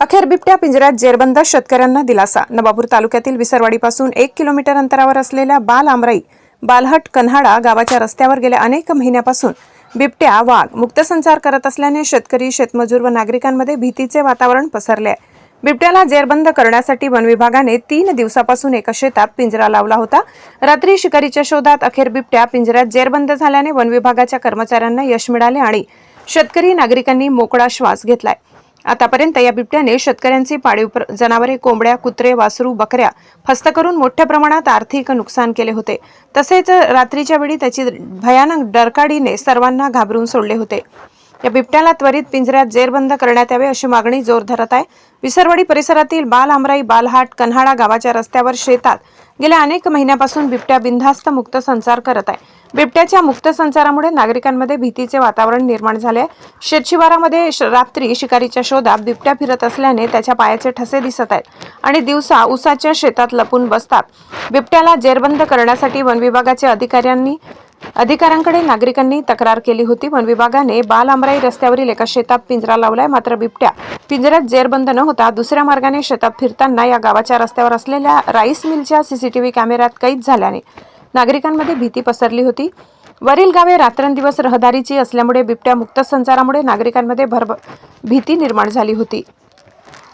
अखेर बिबट्या पिंजऱ्यात जेरबंद शेतकऱ्यांना दिलासा. नवापूर तालुक्यातील विसरवाडीपासून एक किलोमीटर अंतरावर असलेल्या बाल आमराई बालहट कन्हाडा गावाच्या रस्त्यावर गेल्या अनेक महिन्यापासून बिबट्या वाघ मुक्तसंचार करत असल्याने शेतकरी शेतमजूर व नागरिकांमध्ये भीतीचे वातावरण पसरले आहे. बिबट्याला जेरबंद करण्यासाठी वन विभागाने तीन दिवसापासून एका शेतात पिंजरा लावला होता. रात्री शिकारीच्या शोधात अखेर बिबट्या पिंजऱ्यात जेरबंद झाल्याने वन विभागाच्या कर्मचाऱ्यांना यश मिळाले आणि शेतकरी नागरिकांनी मोकळा श्वास घेतलाय. आतापर्यंत या बिबट्याने शेतकऱ्यांची पाळीव जनावरे कोंबड्या कुत्रे वासरू बकऱ्या फस्त करून मोठ्या प्रमाणात आर्थिक नुकसान केले होते. तसेच रात्रीच्या वेळी त्याची भयानक डरकाडीने सर्वांना घाबरून सोडले होते. या बिबट्याला त्वरित पिंजऱ्यात जेरबंद करण्यात यावे अशी मागणी जोर धरत आहे. विसरवाडी परिसरातील बाल आमराई बालहाट कन्हाळा गावाच्या रस्त्यावर शेतात गेल्या अनेक महिन्यापासून बिबट्या बिनधास्त मुक्त संचार करत आहे. बिबट्याच्या मुक्त संचारामुळे नागरिकांमध्ये भीतीचे वातावरण निर्माण झाले आहे. शेतशिवारामध्ये श- रात्री शिकारीच्या शोधात बिबट्या फिरत असल्याने त्याच्या पायाचे ठसे दिसत आहेत आणि दिवसा उसाच्या शेतात लपून बसतात. बिबट्याला जेरबंद करण्यासाठी वन अधिकाऱ्यांनी अधिकाऱ्यांकडे नागरिकांनी तक्रार केली होती. वन विभागाने बाल अमराई रस्त्यावरील एका शेतात पिंजरा लावलाय मात्र बिबट्या पिंजऱ्यात जेरबंद न होता दुसऱ्या मार्गाने शेतात फिरताना या गावाच्या रस्त्यावर असलेल्या राईस मिलच्या सीसीटीव्ही कॅमेऱ्यात कैद झाल्याने नागरिकांमध्ये भीती पसरली होती. वरील गावे रात्रंदिवस रहदारीची असल्यामुळे बिबट्या मुक्त संचारामुळे नागरिकांमध्ये भरभ भीती निर्माण झाली होती.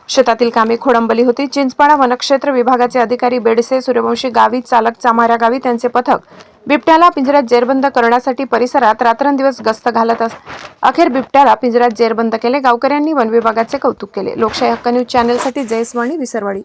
शेतातील कामे खोडंबली होती. चिंचपाडा वनक्षेत्र विभागाचे अधिकारी बेडसे सूर्यवंशी गावी चालक चामाऱ्या गावी त्यांचे पथक बिबट्याला पिंजऱ्यात जेरबंद करण्यासाठी परिसरात रात्रंदिवस गस्त घालत अस अखेर बिबट्याला पिंजऱ्यात जेरबंद केले. गावकऱ्यांनी वन विभागाचे कौतुक केले. लोकशाही हक्क न्यूज चॅनलसाठी जयस्वाणी विसरवाडी.